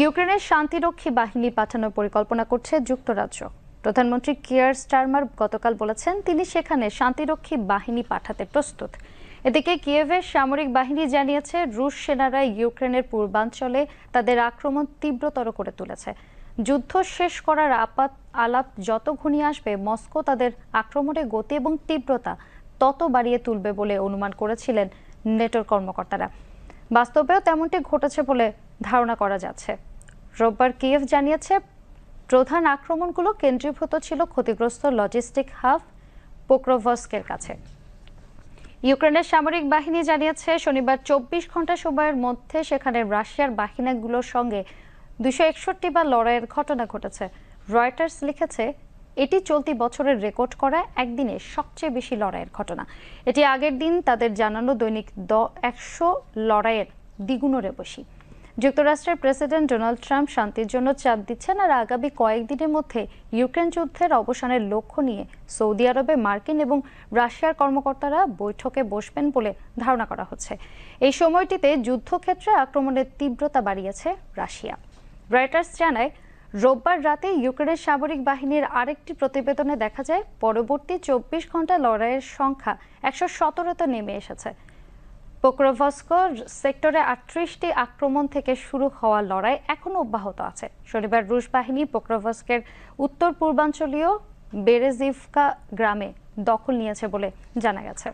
ইউক্রেনের শান্তিরক্ষী বাহিনী পাঠানোর পরিকল্পনা করছে যুক্তরাজ্য। প্রধানমন্ত্রী কিয়ার স্টারমার গতকাল বলেছেন, তিনি সেখানে শান্তিরক্ষী বাহিনী পাঠাতে প্রস্তুত। এদিকে কিয়েভের সামরিক বাহিনী জানিয়েছে, রুশ সেনারা ইউক্রেনের পূর্বাঞ্চলে তাদের আক্রমণ তীব্রতর করে তুলেছে। যুদ্ধ শেষ করার আপাত আলাপ যত ঘনিয়ে আসবে, মস্কো তাদের আক্রমণের গতি এবং তীব্রতা তত বাড়িয়ে তুলবে বলে অনুমান করেছিলেন নেটোর কর্মকর্তারা। বাস্তবেও তেমনটি ঘটেছে বলে ধারণা করা যাচ্ছে। রোববার কিয়েভ জানিয়েছে, প্রধান আক্রমণগুলো কেন্দ্রীভূত ছিল ক্ষতিগ্রস্ত লজিস্টিক হাব পোক্রোভস্কের কাছে। ইউক্রেনের সামরিক বাহিনী জানিয়েছে, শনিবার চব্বিশ ঘণ্টা সময়ের মধ্যে সেখানে রাশিয়ার বাহিনীগুলোর সঙ্গে দুশো একষট্টি বার লড়াইয়ের ঘটনা ঘটেছে। রয়টার্স লিখেছে এটি চলতি বছরের রেকর্ড করা একদিনে সবচেয়ে বেশি লড়াইয়ের ঘটনা। এটি আগের দিন তাদের জানানো দৈনিক দ একশো লড়াইয়ের দ্বিগুণেরও বেশি। যুক্তরাষ্ট্রের প্রেসিডেন্ট ডোনাল্ড ট্রাম্প শান্তির জন্য চাপ দিচ্ছেন আর আগামী কয়েকদিনের মধ্যে ইউক্রেন যুদ্ধের অবসানের লক্ষ্য নিয়ে সৌদি আরবে মার্কিন এবং রাশিয়ার কর্মকর্তারা বৈঠকে বসবেন বলে ধারণা করা হচ্ছে। এই সময়টিতে যুদ্ধক্ষেত্রে আক্রমণের তীব্রতা বাড়িয়েছে রাশিয়া। রয়টার্স জানায় রোববার রাতে ইউক্রেনের সামরিক বাহিনীর আরেকটি প্রতিবেদনে দেখা যায়, পরবর্তী চব্বিশ ঘণ্টা লড়াইয়ের সংখ্যা একশো সতেরোতে নেমে এসেছে। পোক্রোভস্ক সেক্টরে আটত্রিশটি আক্রমণ থেকে শুরু হওয়া লড়াই এখনও অব্যাহত আছে। শনিবার রুশ বাহিনী পোক্রোভস্কের উত্তর পূর্বাঞ্চলীয় বেরেজিভকা গ্রামে দখল নিয়েছে বলে জানা গেছে।